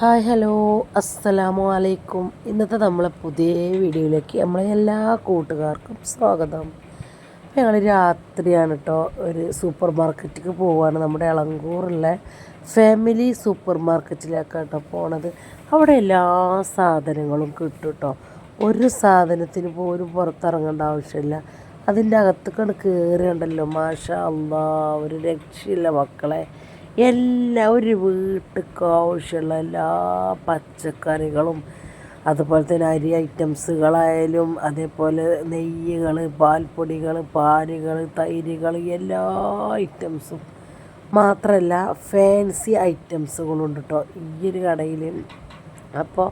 Hi hello. അസ്സലാമു അലൈക്കും. ഇന്നത്തെ നമ്മളെ പുതിയ വീഡിയോയിലേക്ക് നമ്മളെ എല്ലാ കൂട്ടുകാർക്കും സ്വാഗതം. ഞങ്ങൾ രാത്രിയാണ് കേട്ടോ ഒരു സൂപ്പർ മാർക്കറ്റിലേക്ക് പോവുകയാണ് നമ്മുടെ അളങ്കൂറിലെ ഫാമിലി സൂപ്പർ മാർക്കറ്റിലേക്കാണ് കേട്ടോ പോണത്. അവിടെ എല്ലാ സാധനങ്ങളും കിട്ടും കേട്ടോ ഒരു സാധനത്തിന് പോലും പുറത്തിറങ്ങേണ്ട ആവശ്യമില്ല. അതിന്റെ അകത്തേക്കാണ് കയറി ഉണ്ടല്ലോ മാഷ അള്ളാ ഒരു രക്ഷയില്ല മക്കളെ. എല്ലാ ഒരു വീട്ടിലേക്ക് ആവശ്യമുള്ള എല്ലാ പച്ചക്കറികളും അതുപോലെ തന്നെ അരി ഐറ്റംസുകളായാലും അതേപോലെ നെയ്യുകൾ പാൽപ്പൊടികൾ പാലുകൾ തൈരുകൾ എല്ലാ ഐറ്റംസും. മാത്രമല്ല ഫാൻസി ഐറ്റംസുകളുണ്ട് കേട്ടോ ഈ ഒരു കടയിൽ അപ്പോൾ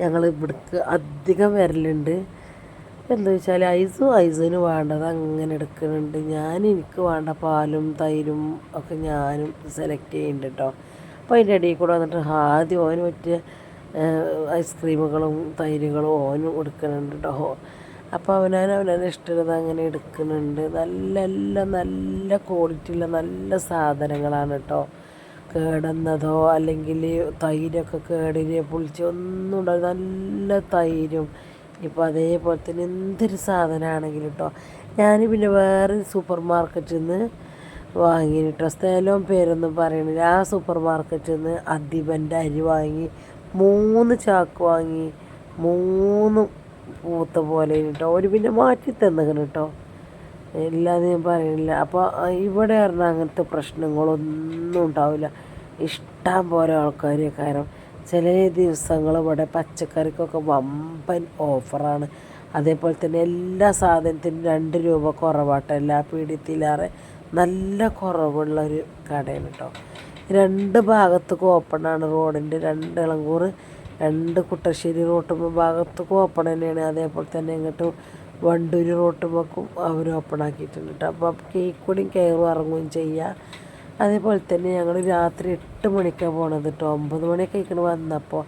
ഞങ്ങൾ ഇവിടേക്ക് അധികം വരലുണ്ട്. എന്താ വെച്ചാൽ ഐസും ഐസിന് വേണ്ടത് അങ്ങനെ എടുക്കുന്നുണ്ട്. ഞാൻ എനിക്ക് വേണ്ട പാലും തൈരും ഒക്കെ ഞാനും സെലക്ട് ചെയ്യുന്നുണ്ട് കേട്ടോ അപ്പോൾ അതിന്റെ ഇടയിൽ കൂടെ വന്നിട്ട് ആദ്യം ഓന് പറ്റിയ ഐസ്ക്രീമുകളും തൈരുകളും ഓനും എടുക്കുന്നുണ്ട് കേട്ടോ അപ്പോൾ അവനാൻ അവനാൻ ഇഷ്ടമുള്ളത് അങ്ങനെ എടുക്കുന്നുണ്ട്. നല്ല എല്ലാം നല്ല ക്വാളിറ്റിയുള്ള നല്ല സാധനങ്ങളാണ് കേട്ടോ കേടുന്നതോ അല്ലെങ്കിൽ തൈരൊക്കെ കേടിനെ പൊളിച്ച് ഒന്നും നല്ല തൈരും ഇപ്പോൾ അതേപോലെ തന്നെ എന്തൊരു സാധനമാണെങ്കിലും കേട്ടോ ഞാൻ പിന്നെ വേറെ സൂപ്പർ മാർക്കറ്റിൽ നിന്ന് വാങ്ങി കേട്ടോ സ്ഥലവും പേരൊന്നും പറയണില്ല. ആ സൂപ്പർ മാർക്കറ്റിൽ നിന്ന് അധിപന്റെ അരി വാങ്ങി മൂന്ന് ചാക്ക് വാങ്ങി മൂന്ന് പൂത്ത പോലെ കേട്ടോ ഒരു പിന്നെ മാറ്റി തന്നിക്കണം കേട്ടോ ഇല്ലാതെ ഞാൻ പറയണില്ല. അപ്പോൾ ഇവിടെ പറഞ്ഞാൽ അങ്ങനത്തെ പ്രശ്നങ്ങളൊന്നും ഉണ്ടാവില്ല. ഇഷ്ടം പോലെ ആൾക്കാർ കാരണം ചില ദിവസങ്ങൾ ഇവിടെ പച്ചക്കറിക്കൊക്കെ വമ്പൻ ഓഫറാണ്. അതേപോലെ തന്നെ എല്ലാ സാധനത്തിനും രണ്ട് രൂപ കുറവാട്ടോ. എല്ലാ പീഡിയത്തിലേറെ നല്ല കുറവുള്ള ഒരു കടയാണ് കേട്ടോ രണ്ട് ഭാഗത്തേക്കും ഓപ്പണാണ് റോഡിന്റെ രണ്ട് ഇളങ്കൂർ രണ്ട് കുട്ടശ്ശേരി റോട്ടുമ്പോൾ ഭാഗത്തേക്കും ഓപ്പൺ തന്നെയാണ്. അതേപോലെ തന്നെ ഇങ്ങോട്ട് വണ്ടൂർ റോട്ടുമ്പോക്കും അവർ ഓപ്പൺ ആക്കിയിട്ടുണ്ട് കേട്ടോ അപ്പോൾ കൂടിയും കയറും ഇറങ്ങുകയും ചെയ്യുക അതേപോലെ തന്നെ ഞങ്ങൾ രാത്രി എട്ട് മണിക്കാണ് പോണത് കേട്ടോ ഒമ്പത് മണിയൊക്കെ ഇങ്ങനെ വന്നപ്പോൾ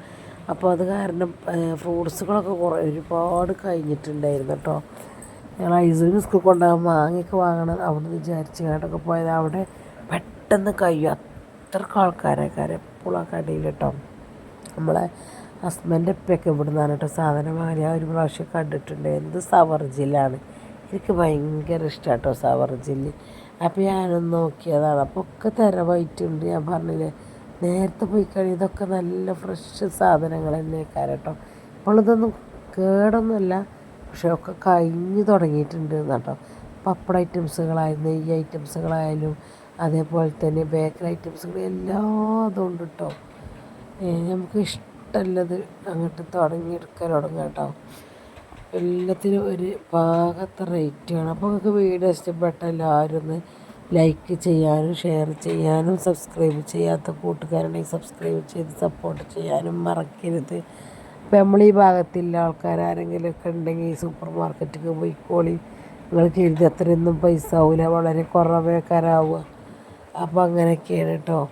അപ്പോൾ അത് കാരണം ഫ്രൂട്ട്സുകളൊക്കെ കുറേ ഒരുപാട് കഴിഞ്ഞിട്ടുണ്ടായിരുന്നു കേട്ടോ ഞങ്ങൾ ഐസ്ക്രീം സ്കൂൾ കൊണ്ടുപോകാൻ മാങ്ങയൊക്കെ വാങ്ങണം അവിടെ നിന്ന് വിചാരിച്ച് കേട്ടൊക്കെ പോയത്. അവിടെ പെട്ടെന്ന് കഴിയും. അത്രയ്ക്ക് ആൾക്കാരൊക്കെ എപ്പോഴും ആ കടയിൽ കേട്ടോ നമ്മളെ ഹസ്ബൻഡ് ഇവിടെ നിന്നാണ് കേട്ടോ സാധനം വാങ്ങി ഒരു പ്രാവശ്യം കണ്ടിട്ടുണ്ട്. എന്ത് സവർ ജില്ലാണ് എനിക്ക് ഭയങ്കര ഇഷ്ടമാണ് കേട്ടോ സവർ ജില്ലി അപ്പോൾ ഞാനൊന്ന് നോക്കിയതാണ്. അപ്പോൾ ഒക്കെ തരവായിട്ടുണ്ട് ഞാൻ പറഞ്ഞില്ലേ നേരത്തെ പോയി കഴിഞ്ഞാൽ ഇതൊക്കെ നല്ല ഫ്രഷ് സാധനങ്ങൾ തന്നെ കേട്ടോ അപ്പോൾ ഇതൊന്നും കേടൊന്നുമല്ല. പക്ഷേ ഒക്കെ കഴിഞ്ഞ് തുടങ്ങിയിട്ടുണ്ട് കേട്ടോ പപ്പട ഐറ്റംസുകളായാലും നെയ്യ് ഐറ്റംസുകളായാലും അതേപോലെ തന്നെ ബേക്കറി ഐറ്റംസുകൾ എല്ലാം അതുകൊണ്ട് കേട്ടോ നമുക്ക് ഇഷ്ടമല്ലത് അങ്ങോട്ട് തുടങ്ങിയെടുക്കാൻ തുടങ്ങാം കേട്ടോ എല്ലാത്തിനും ഒരു പാകത്തെ റേറ്റ് ആണ്. അപ്പോൾ നിങ്ങൾക്ക് വീഡിയോ ഇഷ്ടപ്പെട്ട എല്ലാവരും ഒന്ന് ലൈക്ക് ചെയ്യാനും ഷെയർ ചെയ്യാനും സബ്സ്ക്രൈബ് ചെയ്യാത്ത കൂട്ടുകാരുണ്ടെങ്കിൽ സബ്സ്ക്രൈബ് ചെയ്ത് സപ്പോർട്ട് ചെയ്യാനും മറക്കരുത്. അപ്പോൾ നമ്മൾ ഈ ഭാഗത്തുള്ള ആൾക്കാർ ആരെങ്കിലും ഒക്കെ ഉണ്ടെങ്കിൽ സൂപ്പർ മാർക്കറ്റിൽ പോയിക്കോളി. നിങ്ങൾ കരുതി അത്രയൊന്നും പൈസ ആവില്ല വളരെ കുറവേക്കാരാവുക. അപ്പോൾ അങ്ങനെയൊക്കെയാണ് കേട്ടോ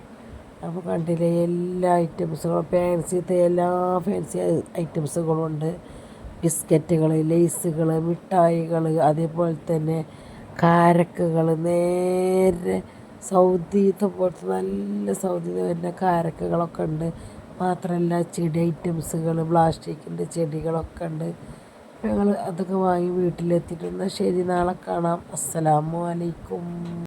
അപ്പോൾ കണ്ടില്ലേ എല്ലാ ഐറ്റംസുകളും ഫാൻസിത്തെ എല്ലാ ഫാൻസി ഐറ്റംസുകളും ഉണ്ട് ബിസ്ക്കറ്റുകൾ ലേസുകൾ മിഠായികൾ അതേപോലെ തന്നെ കാരക്കുകൾ നേരെ സൗദി പോലത്തെ നല്ല സൗദി വരുന്ന കാരക്കുകളൊക്കെ ഉണ്ട്. മാത്രമല്ല ചെടി ഐറ്റംസുകൾ പ്ലാസ്റ്റിക്കിന്റെ ചെടികളൊക്കെ ഉണ്ട്. ഞങ്ങൾ അതൊക്കെ വാങ്ങി വീട്ടിലെത്തിയിട്ടുണ്ട്. ശരി നാളെ കാണാം. അസ്സലാമു അലൈക്കും.